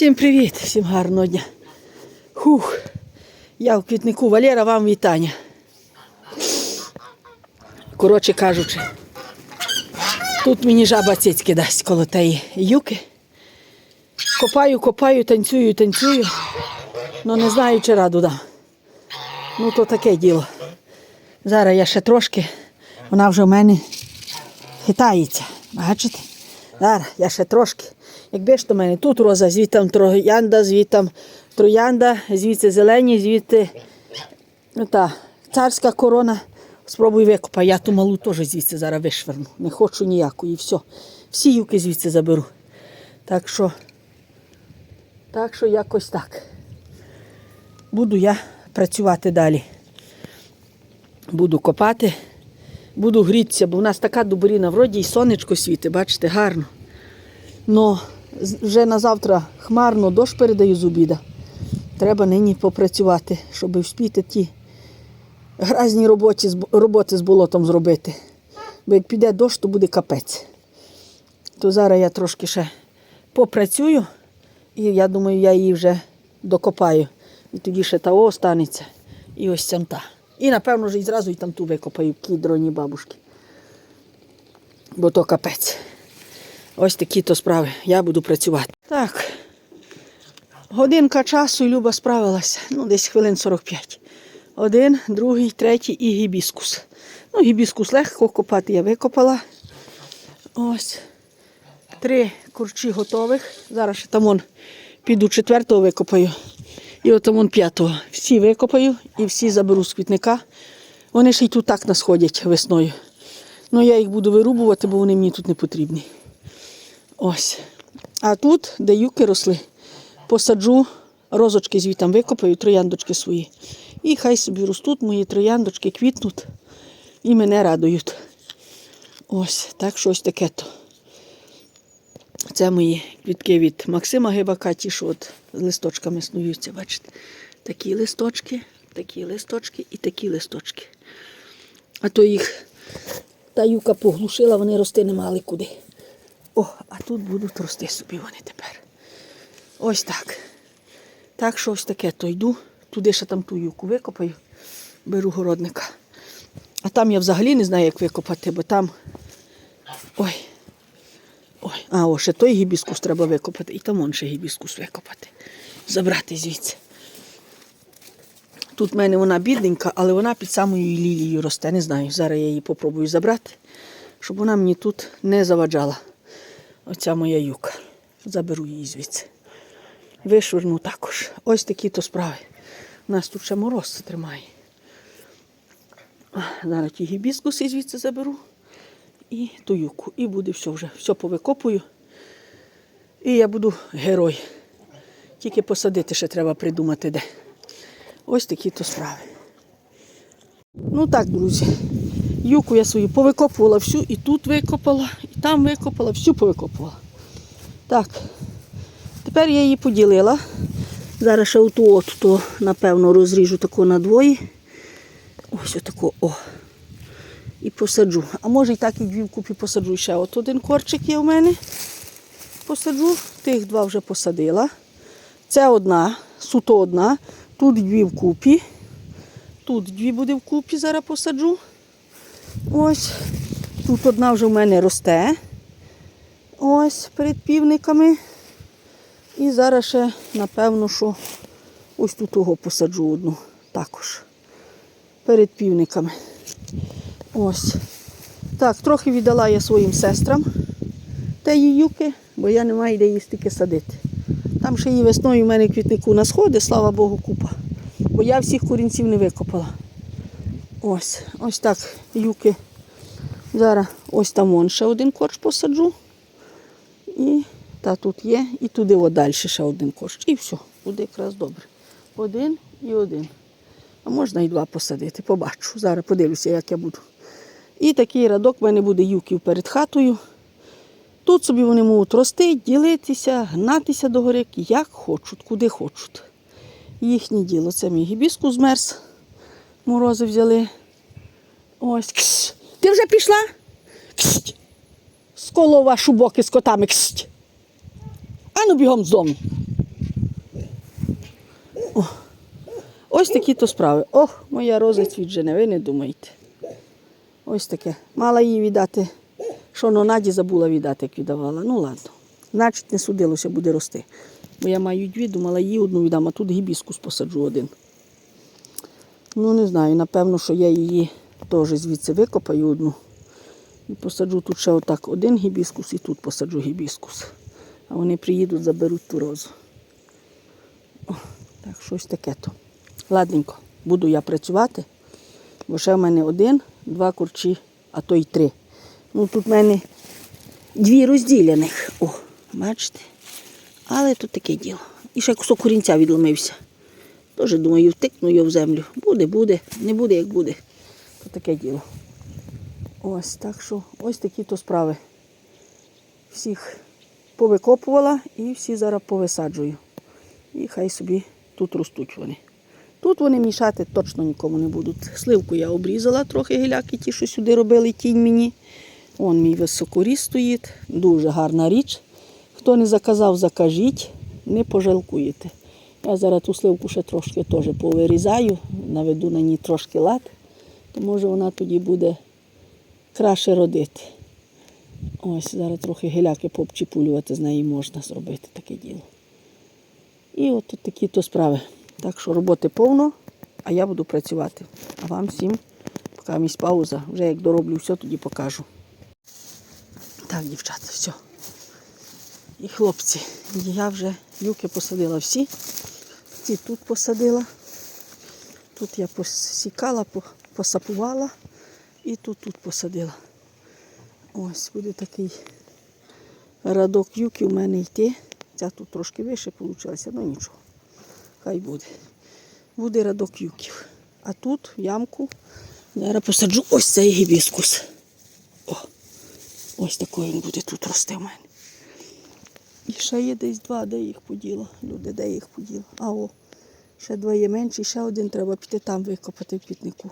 Всім привіт, всім гарного дня. Хух, я в квітнику Валера, вам вітання. Коротше кажучи, тут мені жаба цицьки дасть коло тієї юки. Копаю, копаю, танцюю, танцюю. Ну не знаю, чи раду дам. Ну то таке діло. Зараз я ще трошки, вона вже в мене хитається. Бачите? Зараз я ще трошки. Якби ж то мене тут роза, звідти троянда, звідти троянда, звідси зелені, звідти ну, та, царська корона. Спробуй викопай. Я ту малу теж звідси зараз вишверну. Не хочу ніякої. Все. Всі юки звідси заберу. Так що, так що якось так. Буду я працювати далі. Буду копати, буду грітися, бо в нас така дуборіна, вроді і сонечко світить, бачите, гарно. Но вже на завтра хмарно, дощ передаю з обіда. Треба нині попрацювати, щоб вспіти ті гразні роботи, роботи з болотом зробити. Бо як піде дощ, то буде капець. То зараз я трошки ще попрацюю, і я думаю, я її вже докопаю. І тоді ще та останеться. І ось цям та. І напевно вже і зразу і там ту викопаю, ті дроні бабушки. Бо то капець. Ось такі то справи. Я буду працювати. Так. Годинка часу і Люба справилася. Ну, десь хвилин 45. Один, другий, третій і гібіскус. Ну, гібіскус легко копати, я викопала. Ось. Три курчі готових. Зараз ще там он піду четвертого викопаю. І от там он п'ятого. Всі викопаю і всі заберу з квітника. Вони ще й тут так насходять весною. Ну, я їх буду вирубувати, бо вони мені тут не потрібні. Ось. А тут, де юки росли, посаджу розочки звітам викопаю, трояндочки свої. І хай собі ростуть мої трояндочки, квітнуть і мене радують. Ось, так що ось таке то. Це мої квітки від Максима Гибака, ті, що от з листочками снуються, бачите. Такі листочки, такі листочки і такі листочки. А то їх та юка поглушила, вони рости не мали куди. О, а тут будуть рости собі вони тепер. Ось так. Так що ось таке, то йду, туди ще там ту юку викопаю, беру городника. А там я взагалі не знаю, як викопати, бо там. Ой. Ой, а о, ще той гібіскус треба викопати. І там он ще гібіскус викопати. Забрати звідси. Тут в мене вона бідненька, але вона під самою лілією росте. Не знаю. Зараз я її попробую забрати, щоб вона мені тут не заваджала. Оця моя юка. Заберу її звідси. Вишверну також. Ось такі то справи. У нас тут ще мороз тримає. Зараз ті гібіскуси звідси заберу і ту юку. І буде все вже. Все повикопую. І я буду герой. Тільки посадити ще треба придумати де. Ось такі то справи. Ну так, друзі. Юку я свою повикопувала всю, і тут викопала, там викопала, всю повикопувала. Так. Тепер я її поділила. Зараз ще оту от, то, напевно, розріжу таку на двоє. Ось отаку, о. І посаджу. А може і так і дві вкупі посаджу. Ще от один корчик є у мене. Посаджу. Тих два вже посадила. Це одна, суто одна. Тут дві вкупі. Тут дві буде вкупі, зараз посаджу. Ось. Тут одна вже в мене росте. Ось перед півниками. І зараз ще, напевно, що ось тут того посаджу одну також. Перед півниками. Ось. Так, трохи віддала я своїм сестрам теї юки, бо я не маю де її стільки садити. Там ще її весною в мене квітнику на сходи, слава Богу, купа. Бо я всіх корінців не викопала. Ось, ось так юки. Зараз ось там вон ще один корч посаджу. І та тут є, і туди от далі ще один корч. І все, буде якраз добре. Один і один. А можна і два посадити, побачу. Зараз подивлюся, як я буду. І такий радок в мене буде юків перед хатою. Тут собі вони можуть рости, ділитися, гнатися до гори, як хочуть, куди хочуть. Їхнє діло. Це мій гібіску змерз. Морози взяли. Ось. Ти вже пішла? Ксть! Сколова шубоки з котами. Ксть! Ану бігом з дому. О. Ось такі то справи. Ох, моя роза цвіджене, ви не думаєте. Ось таке. Мала їй віддати, що но Наді забула віддати, як віддавала. Ну ладно. Значить, не судилося, буде рости. Бо я маю дві, думала, їй одну віддам, а тут гібіскус посаджу один. Ну, не знаю, напевно, що я її теж звідси викопаю одну. І посаджу тут ще отак один гібіскус і тут посаджу гібіскус. А вони приїдуть, заберуть ту розу. О, так, щось таке то. Ладненько, буду я працювати, бо ще в мене один, два курчі, а то й три. Ну тут в мене дві розділяних. О, бачите? Але тут таке діло. І ще кусок корінця відломився. Теж думаю, втикну його в землю. Буде, буде, не буде, як буде. То таке діло. Ось так що ось такі то справи. Всіх повикопувала і всі зараз повисаджую. І хай собі тут ростуть вони. Тут вони мішати точно нікому не будуть. Сливку я обрізала трохи гіляки, ті, що сюди робили тінь мені. Он мій високоріс стоїть. Дуже гарна річ. Хто не заказав, закажіть, не пожалкуєте. Я зараз ту сливку ще трошки теж повирізаю, наведу на ній трошки лад, то може вона тоді буде краще родити. Ось зараз трохи гіляки пообчіпулювати з неї можна зробити таке діло. І от тут такі то справи. Так що роботи повно, а я буду працювати. А вам всім, поки місць пауза, вже як дороблю все, тоді покажу. Так, дівчата, все. І хлопці, я вже юки посадила всі. Ці тут посадила. Тут я посікала, по- посапувала і тут тут посадила. Ось буде такий радок юки у мене йти. Ця тут трошки вище вийшла, ну нічого. Хай буде. Буде радок юків. А тут в ямку зараз посаджу ось цей гібіскус. О, ось такий він буде тут рости в мене. І ще є десь два, де їх поділа. Люди, де їх поділа. А о, ще два є менші, ще один треба піти там викопати в квітнику.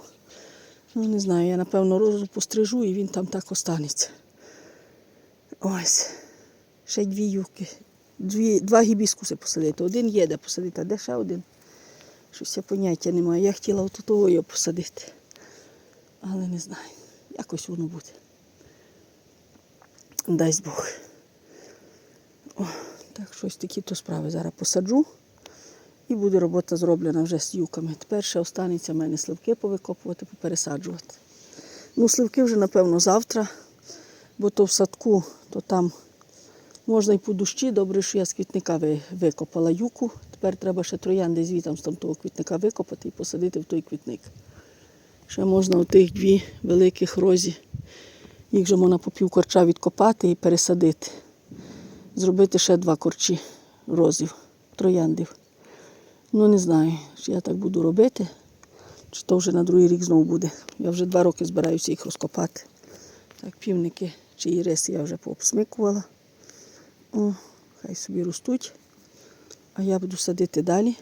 Ну, не знаю, я напевно розу пострижу і він там так останеться. Ось. Ще дві юки. Дві, два гібіскуси посадити. Один є де посадити, а де ще один? Щось я поняття не маю. Я хотіла от його посадити. Але не знаю. Якось воно буде. Дасть Бог. О, так, щось такі то справи зараз посаджу. І буде робота зроблена вже з юками. Тепер ще останеться в мене сливки повикопувати, попересаджувати. Ну, сливки вже, напевно, завтра, бо то в садку, то там можна і по дощі. Добре, що я з квітника викопала юку. Тепер треба ще троянди звітом з там того квітника викопати і посадити в той квітник. Ще можна отих дві великих розі. Їх же можна по пів корча відкопати і пересадити. Зробити ще два корчі розів, трояндів. Ну, не знаю, чи я так буду робити, чи то вже на другий рік знову буде. Я вже два роки збираюся їх розкопати. Так, півники чи іриси я вже пообсмикувала. О, хай собі ростуть. А я буду садити далі,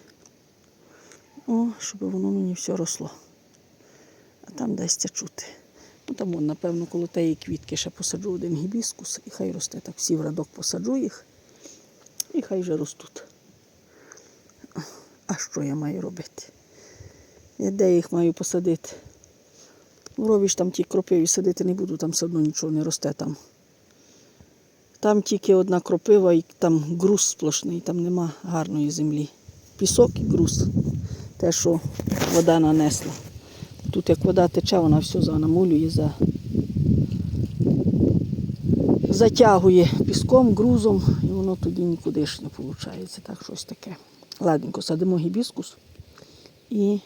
О, щоб воно мені все росло. А там дасться чути. Ну, там, вон, напевно, коло тієї квітки ще посаджу один гібіскус і хай росте. Так всі в радок посаджу їх і хай вже ростуть. А що я маю робити? Я де їх маю посадити? Ж там ті кропиві садити не буду, там все одно нічого не росте там. Там тільки одна кропива і там груз сплошний, там нема гарної землі. Пісок і груз. Те, що вода нанесла. Тут як вода тече, вона все занамулює, за... затягує піском, грузом, і воно тоді нікуди ж не виходить. Так щось таке. Ладненько, садимо гібіскус і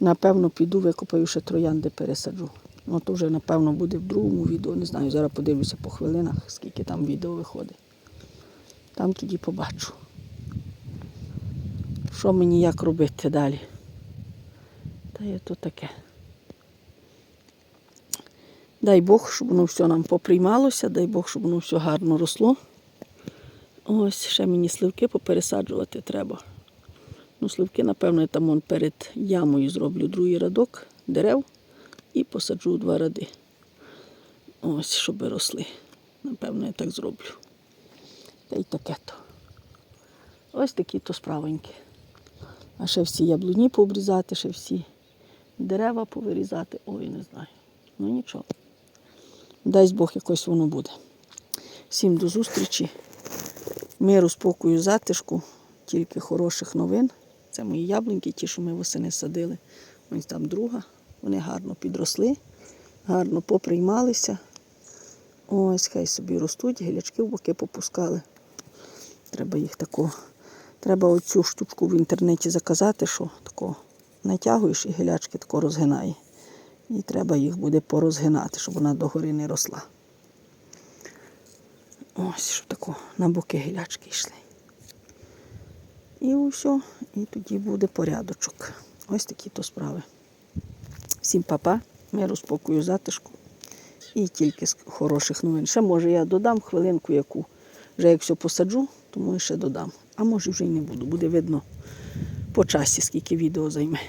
напевно піду викопаю ще троянди пересаджу. Ну то вже напевно буде в другому відео. Не знаю, зараз подивлюся по хвилинах, скільки там відео виходить. Там тоді побачу. Що мені як робити далі? Та є то таке. Дай Бог, щоб воно все нам поприймалося, дай Бог, щоб воно все гарно росло. Ось ще мені сливки попересаджувати треба. Ну, сливки, напевно, я там вон перед ямою зроблю другий радок дерев і посаджу два ради. Ось, щоб росли. Напевно, я так зроблю. Та й таке то. Ось такі то справоньки. А ще всі яблуні пообрізати, ще всі дерева повирізати. Ой, не знаю. Ну нічого. Дасть Бог якось воно буде. Всім до зустрічі. Миру, спокою, затишку, тільки хороших новин. Це мої яблуньки, ті, що ми восени садили. Ось там друга. Вони гарно підросли, гарно поприймалися. Ось, хай собі ростуть, гілячки в боки попускали. Треба їх тако. Треба оцю штучку в інтернеті заказати, що тако натягуєш і гілячки тако розгинає. І треба їх буде порозгинати, щоб вона догори не росла. Ось, щоб тако на боки гілячки йшли. І все, і тоді буде порядочок. Ось такі то справи. Всім папа, миру, спокою, затишку. І тільки з хороших новин. Ще може я додам хвилинку яку. Вже як все посаджу, тому ще додам. А може вже й не буду. Буде видно по часі, скільки відео займе.